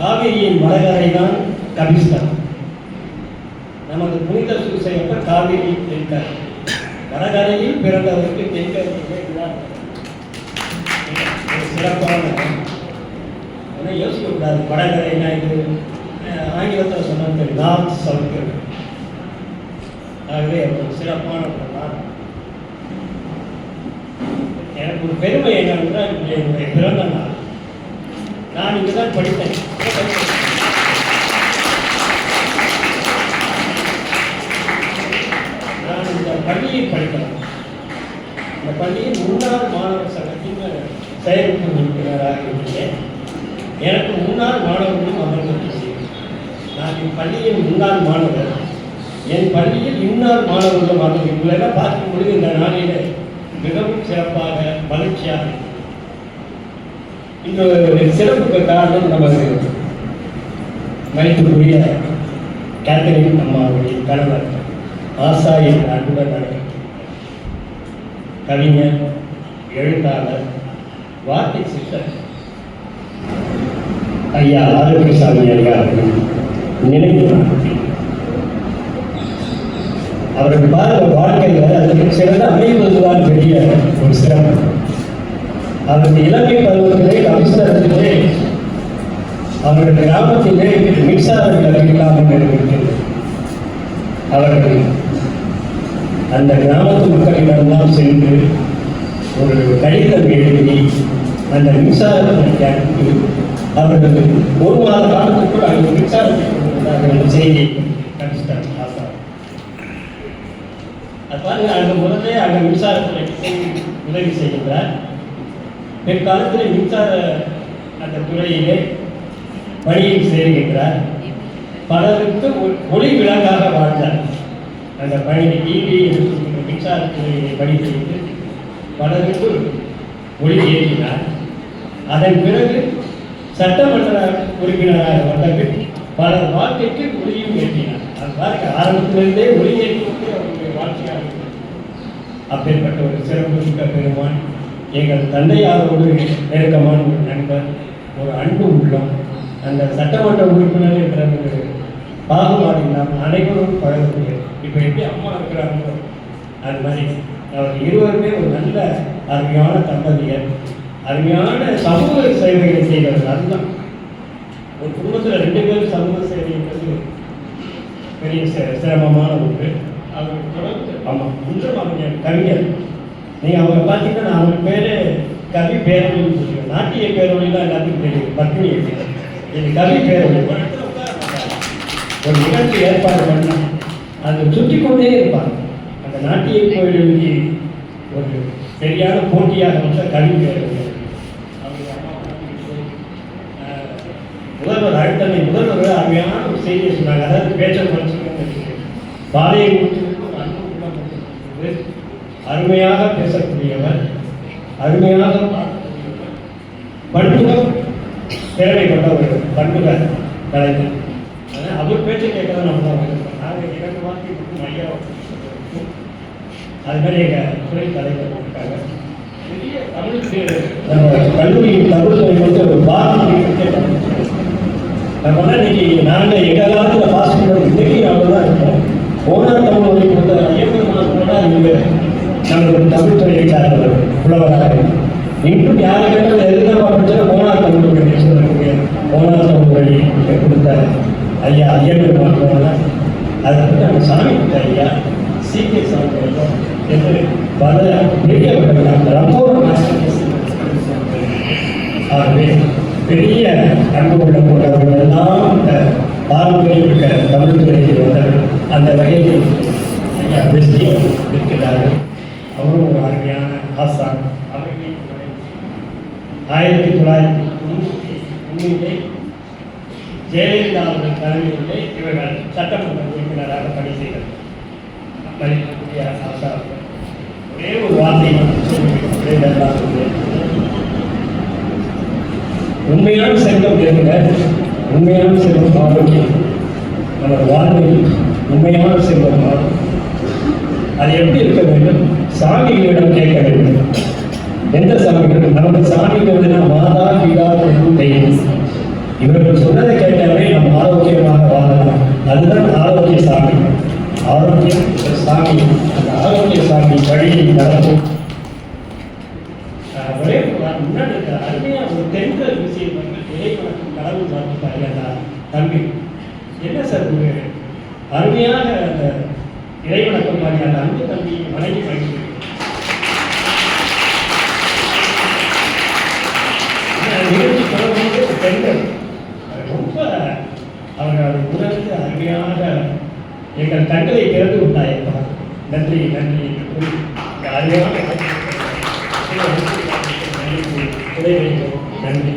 காவிரியின் வடகரை தான் கபிஸ்தான் நமது புனித சூசையப்ப காவிரி தென்கரை வடகரையில் பிறந்தவருக்கு தென்கரையிலே சிறப்பான ஆனால் யோசிக்கக்கூடாது வடகரைனா இது? ஆங்கிலத்தில் சொன்னது நார்த் சவுத் ஆகவே ஒரு சிறப்பான படம் எனக்கு ஒரு பெருமை என்னன்னா என்னுடைய பிறந்த நாள். நான் இங்கே தான் படித்தேன். நான் இந்த பள்ளியை படித்தேன். இந்த பள்ளியின் முன்னாள் மாணவர் சங்கத்தின் செயல்பட்டு உறுப்பினராக இருந்தேன். எனக்கு முன்னாள் மாணவர்களும் அமர்ந்திருக்கிறேன் நான் என் பள்ளியின் முன்னாள் மாணவர். என் பள்ளியில் இன்னார் மாணவர்களும் அமர்ந்திருக்கிறேன் பார்க்கும்பொழுது இந்த நாளில் மிகவும் சிறப்பாக மகிழ்ச்சியாக இன்னொரு இந்த ஒரு சிறப்புக்கு காரணம் நமது மதிப்புக்குரிய கேத்தரின் அம்மாவுடைய கணவர் ஆசா என்ற அன்புடன் கவிஞர் எழுத்தாளர் வார்த்தை சித்தர் ஐயா ஆரோக்கியசாமி ஐயா நினைவு அவர்கள் பாருங்க வாழ்க்கையில் அதற்கு சிறந்த அமைவதுதான் பெரிய ஒரு சிறப்பு. அவருடைய இளமை பருவத்திலே கவிசரத்திலே அவருடைய கிராமத்திலே மின்சாரம் விளக்கு இல்லாமல் அவர்கள் அந்த கிராமத்து மக்களிடம்லாம் சென்று ஒரு கடிதம் எழுதி அந்த மின்சாரத்தை கேட்டு அவர்கள் ஒரு மாத காலத்துக்குள் அந்த மின்சாரத்தை செய்தி கடிச்சிட்டாங்க அது பாருங்க அங்கே முதலே அங்கே மின்சாரத்துறை உதவி செய்கின்றார். பிற்காலத்தில் மின்சார அந்த துறையிலே பணியில் சேருகின்றார். பலருக்கு ஒளி விளக்காக வாழ்ந்தார். அந்த பணி டிவி மின்சார துறையிலே பணி செய்து பலருக்கு ஒளி ஏற்றினார். அதன் பிறகு சட்டமன்ற உறுப்பினராக வந்தது பின் பலர் வாழ்க்கைக்கு ஒளியும் ஏற்றினார். அது பாருங்க ஆரம்பத்திலிருந்தே ஒளி ஏற்றுவது அவருடைய வாழ்க்கையாக அப்பேற்பட்ட ஒரு சிறப்பு மிக்க பெருமான் எங்கள் தந்தையாரோடு நெருக்கமான ஒரு நண்பர் ஒரு அன்பு உள்ளம். அந்த சட்டமன்ற உறுப்பினர் என்ற ஒரு பாகுபாடு இல்லாமல் அனைவரும் பழகக்கூடிய இப்போ எப்படி அம்மா இருக்கிறாங்களோ அது மாதிரி. அவர் இருவருமே ஒரு நல்ல அருமையான தம்பதியர். அருமையான சமூக சேவைகளை செய்தவர்கள் அதுதான். ஒரு குடும்பத்தில் ரெண்டு பேரும் சமூக சேவை என்பது பெரிய சிரமமான ஒன்று. அவர் தொடர்ந்து ஆமாம் அவங்க கவிஞர் நீங்கள் அவங்க பார்த்தீங்கன்னா அவங்க பேர் கவி பேரொழின்னு சொல்லுவாங்க நாட்டிய பேரொழிலாம் எல்லாத்துக்கும் தெரியும். பத்மினி இது கவி பேரொழி. ஒரு நிகழ்ச்சி ஏற்பாடு பண்ணால் அதை சுற்றி கொண்டே இருப்பாங்க. அந்த நாட்டிய கோயிலுக்கு ஒரு சரியான போட்டியாக வந்த கவி பேரொழி. முதல்வர் அடுத்தனை முதல்வர் அருமையான ஒரு செய்தியை சொன்னாங்க. அதாவது பேச்சல் மனுஷங்க பாதையை முடிச்சிருக்கு ஒரு அன்பு உள்ளம் இருக்கிறது. அருமையாக பேசக்கூடியவர் அருமையாக பண்புகள் திறமை கொண்டவர் பண்புகள் கலைஞர். ஆனால் அவர் பேச்சு கேட்கறது நம்ம தான் நாங்கள் இரண்டு வார்த்தை மட்டும் ஐயா அது மாதிரி எங்கள் துறை தலைவர் இருக்காங்க. பெரிய தமிழுக்கு நம்ம கல்லூரி தமிழ் துறை வந்து ஒரு பாரதி நம்ம இன்னைக்கு நாங்கள் எங்கள் காலத்தில் பாஸ் பண்ணுறோம் இன்னைக்கு நாம தான் இருக்கோம். ஓனார் தமிழ் மொழி கொடுத்த ஐயப்பெருமான் போனால் இங்கே நம்மளுக்கு தமிழ் துறையை சார்ந்தவர் புலவராக இன்றும் யாரை கேட்டாலும் எதிர்த்து படிச்சா ஓனார் தமிழ் மொழி சொல்லக்கூடிய ஓனார் தமிழ் மொழி கொடுத்த ஐயா ஐயப்பெருமான் போனால் அதை வந்து நம்ம சாமி கொடுத்த ஐயா சீக்கிய சாமி என்று பல பெரியவர்கள் அந்த ஆகவே பெரிய அன்பு உள்ள போன்றவர்கள் எல்லாம் இந்த பாரம்பரியம் மிக்க தமிழ் துறையில் வந்தவர்கள் அந்த வகையில் ஐயா வெஸ்டியம் இருக்கிறார்கள் அவரும் ஒரு அருமையான ஆசான் ஆயிரத்தி தொள்ளாயிரத்தி தொண்ணூற்றி ஒன்றிலே ஜெயலலிதா அவர்கள் தலைமையிலே இவர்கள் சட்டமன்ற உறுப்பினராக பணி செய்தனர். மதிப்புக்குரிய ஆசா அவர்கள் ஒரே ஒரு வார்த்தை உண்மையான செல்வம் இருங்க உண்மையான செல்வம் ஆரோக்கியம் நம்ம வாழ்வில் உண்மையான செல்வம் ஆரோக்கியம் அது எப்படி இருக்க வேண்டும்? சாமிகளிடம் கேட்க வேண்டும் எந்த சாமிகள் நமக்கு சாமிக்கு வந்து மாதா பிதா பெருமை இவர்கள் சொன்னதை கேட்டாலே நம்ம ஆரோக்கியமாக வாழலாம். அதுதான் ஆரோக்கிய சாமி. ஆரோக்கிய சாமி அந்த ஆரோக்கிய சாமி வழியில் நடக்கும். அருமையான ஒரு தென்கல் விஷயம் கடவுள் சாமி தாயாரா தம்பி. என்ன சார் அருமையாக அந்த இறைவணக்கம் மாதிரியான அன்பு தம்பி வணங்கி படிக்கிறேன் பெண்கள். ரொம்ப அவர்கள் உணர்ந்து அருமையாக எங்கள் கண்களை திறந்து விட்டாயப்பா நன்றி நன்றி என்று கூறி இந்த அருமையான நன்றி.